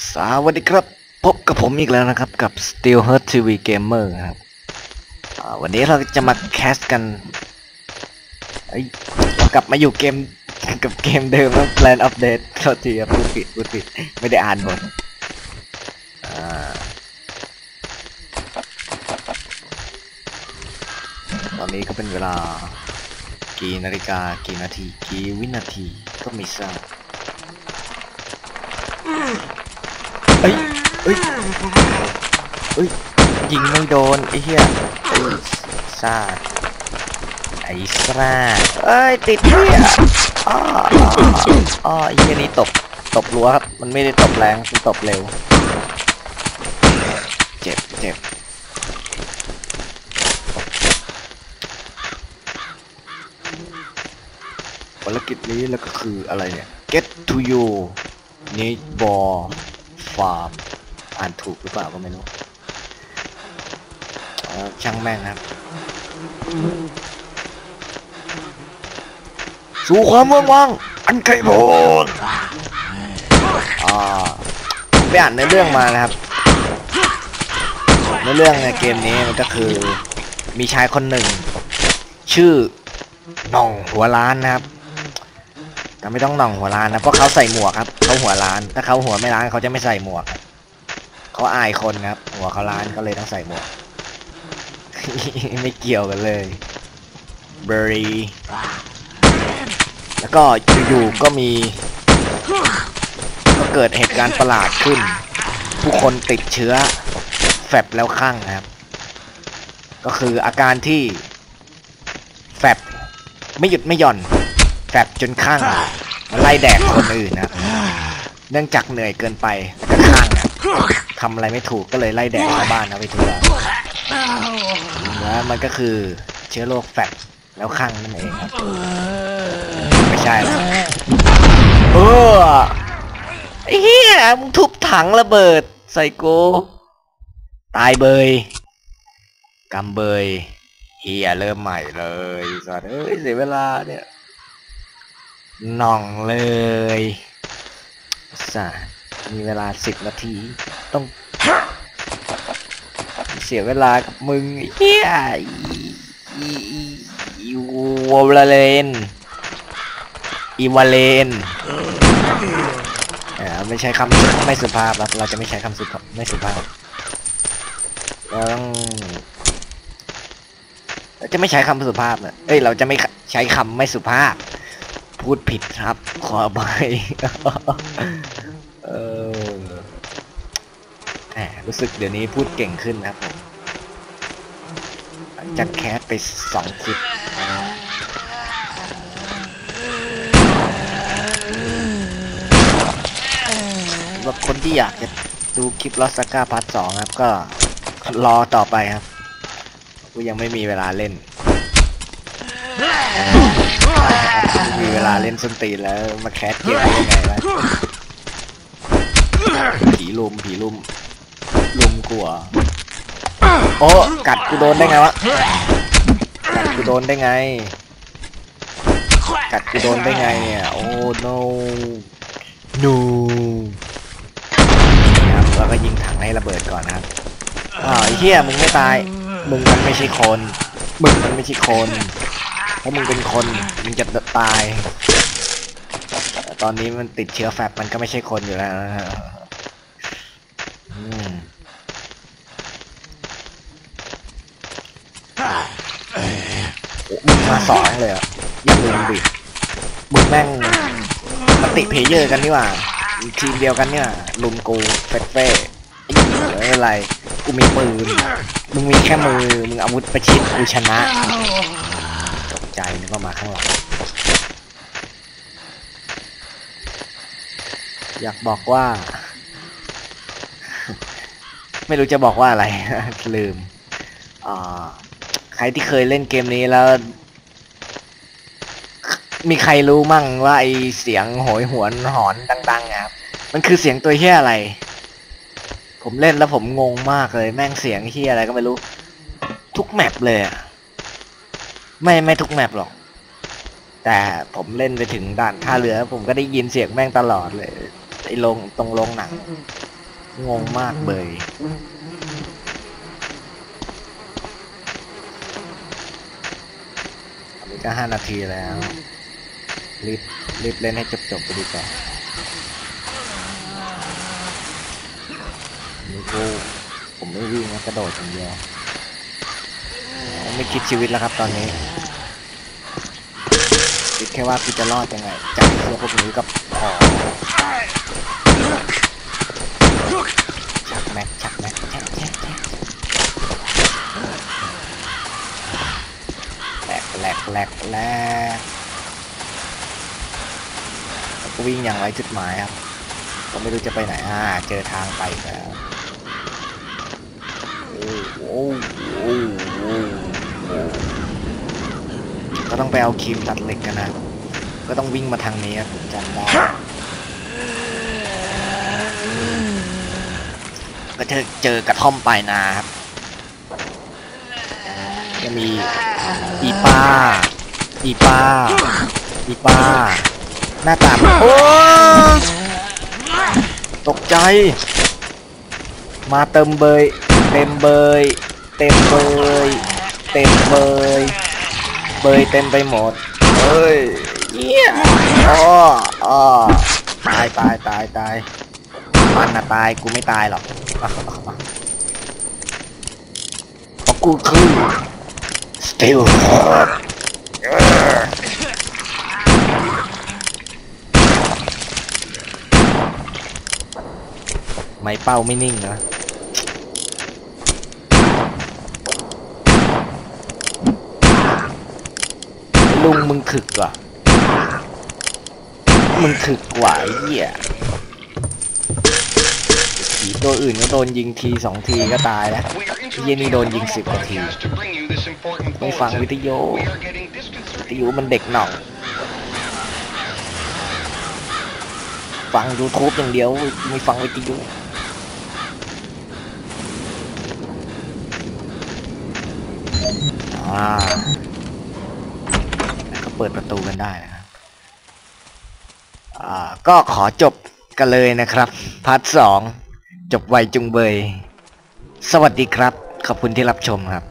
สวัสดีครับ พบกับผมอีกแล้วนะครับ กับ Steel Hurt TV Gamer ครับวันนี้เราจะมาแคสกันกลับมาอยู่เกมกับเกมเดิมแล้ว Plan Update โทษทีครับพูดผิดพูดผิดไม่ได้อ่านบทอ่าตอนนี้ก็เป็นเวลากี่นาฬิกากี่นาทีกี่วินาทีก็ไม่ทราบ เอ้ยเอ้ยเอ้ยยิงไม่โดนไอ้เหี้ยไอ้ซาดไอ้ซาดเอ้ยติดเหี้ยอ้ออ้อไอ้เหี้ยนี่ตบตบรั้วครับมันไม่ได้ตบแรงมันตบเร็ว เจ็บเจ็บภารกิจนี้แล้วก็คืออะไรเนี่ย get to you need ball farm อ่านถูกหรือเปล่าก็ไม่รู้ช่างแม่งนะครับ สู่ความเมืองวัง อันไกลโพ้นอ่าไปอ่านในเรื่องมานะครับ ในเรื่องในเกมนี้มันก็คือมีชายคนหนึ่ง ชื่อน่องหัวล้านนะครับ แต่ไม่ต้องหน่องหัวล้านนะเพราะเขาใส่หมวกครับเขาหัวล้าน ถ้าเขาหัวไม่ล้านเขาจะไม่ใส่หมวกเขาอายคนครับ หัวเขาล้านก็เลยต้องใส่หมวก ไม่เกี่ยวกันเลยเบอรี่แล้วก็อยู่ๆก็มี ก็เกิดเหตุการณ์ประหลาดขึ้น ผู้คนติดเชื้อแฟบแล้วข้างครับ ก็คืออาการที่แฟบไม่หยุดไม่หย่อน แฟบจนข้างมันไล่แดกคนอื่นนะเนื่องจากเหนื่อยเกินไปแล้วก็ข้างนะทำอะไรไม่ถูกก็เลยไล่แดกชาวบ้านนะไปทั่วแล้วมันก็คือเชื้อโรคแฟบแล้วข้างนั่นเองครับไม่ใช่นะเออไอ้เหี้ยมึงทุบถังระเบิด ใส่กูตายเบยกำเบยเฮียเริ่มใหม่เลยสัตว์เอ้ยเสียเวลาเนี่ย หน่องเลยสามีเวลาสิบนาที ต้อง เสียเวลากับมึงเฮียอีวอลเลนอีวาเลนเออไม่ใช้คำไม่สุภาพครับเราจะไม่ใช้คำสุภาพไม่สุภาพเราต้องเราจะไม่ใช้คำสุภาพเนี่ยเอ้ยเราจะไม่ใช้คำไม่สุภาพ พูดผิดครับ ขอไปเออแหมรู้สึกเดี๋ยวนี้พูดเก่งขึ้นครับผมจากแคสไปสองคลิปสำหรับคนที่อยากจะดูคลิปลอสก้าพาร์ทสองครับ ก็รอต่อไปครับ กูยังไม่มีเวลาเล่น มีเวลาเล่นส้นตีนแล้วมาแคสเกมยังไงวะผีลุมผีลุมลุมกลัวโอ้กัดกูโดนได้ไงวะกัดกูโดนได้ไง กัดกูโดนได้ไงเนี่ยโอ้ no no นี่ครับแล้วก็ยิงถังให้ระเบิดก่อนนะครับอ้าวไอ้เหี้ยมึงไม่ตาย มึงมันไม่ใช่คน มึงมันไม่ใช่คน ถ้าะมึงเป็นคนมึงจะตาย ตอนนี้มันติดเชื้อแฟบมันก็ไม่ใช่คนอยู่แล้วนะฮะมึงมาสองเลยอะย่าลืมดิมึงแม่งมันติเพเยอร์กันนี่หว่าทีมเดียวกันเนี่ยลุมกูเฟดเฟ่ไอ้เหี้ยไม่เป็นไรกูมีปืนมึงมีแค่มือมึงอาวุธประชิดกูชนะ ใจนึกว่ามาข้างหลัง อยากบอกว่า ไม่รู้จะบอกว่าอะไร ลืมอ่าใครที่เคยเล่นเกมนี้แล้ว มีใครรู้มั่งว่าไอเสียงโหยหวนหอนดังๆอะครับ มันคือเสียงตัวเฮียอะไร ผมเล่นแล้วผมงงมากเลย แม่งเสียงเฮียอะไรก็ไม่รู้ ทุกแมปเลยอะ ไม่ไม่ทุกแมปหรอก แต่ผมเล่นไปถึงด่านท่าเรือ ผมก็ได้ยินเสียงแม่งตลอดเลยไอ้โรงตรงโรงหนัง งงมากเบยอันนี้ก็ห้านาทีแล้ว รีบรีบเล่นให้จบๆไปดีกว่านี่กูผมไม่วิ่งนะกระโดดอย่างเดียว ไม่คิดชีวิตแล้วครับตอนนี้ คิดแค่ว่ากูจะรอดยังไง จากเพื่อพวกนี้กับพอชักแม็กชักแม็กชักแม็กแหลกแหลกแหลกแหลกแล้วก็วิ่งอย่างไรจุดหมายครับ ก็ไม่รู้จะไปไหนอ่าเจอทางไปแล้วโอ้โหโอ้โหโอ้โห ก็ต้องไปเอาครีมตัดเหล็กกันนะ ก็ต้องวิ่งมาทางนี้ผมจำได้ก็เจอเจอกระท่อมปลายนาครับจะมีอีป้า อีป้า อีป้า หน้าตาโอ้ตกใจ มาเติมเบย เต็มเบย เต็มเบย เต็มเบย เบยเต็มไปหมด เฮ้ยเยี่ยอ๋ออ๋อตายตายตายตายมันน่ะตาย กูไม่ตายหรอกเพราะกูคือ still hot ไม่เป้าไม่นิ่งนะ ลุงมึงถึกว่ะมึงถึกกว่าไอ้เหี้ยผีตัวอื่นก็โดนยิงทีสองทีก็ตายแล้วเย็นนี่โดนยิงสิบนาทีไม่ฟังวิทยุวิทยุมันเด็กหน่องฟัง YouTube อย่างเดียวไม่ฟังวิทยุอ่า เปิดประตูกันได้นะครับก็ขอจบกันเลยนะครับ พาร์ทสองจบไวจุงเบย สวัสดีครับ ขอบคุณที่รับชมครับ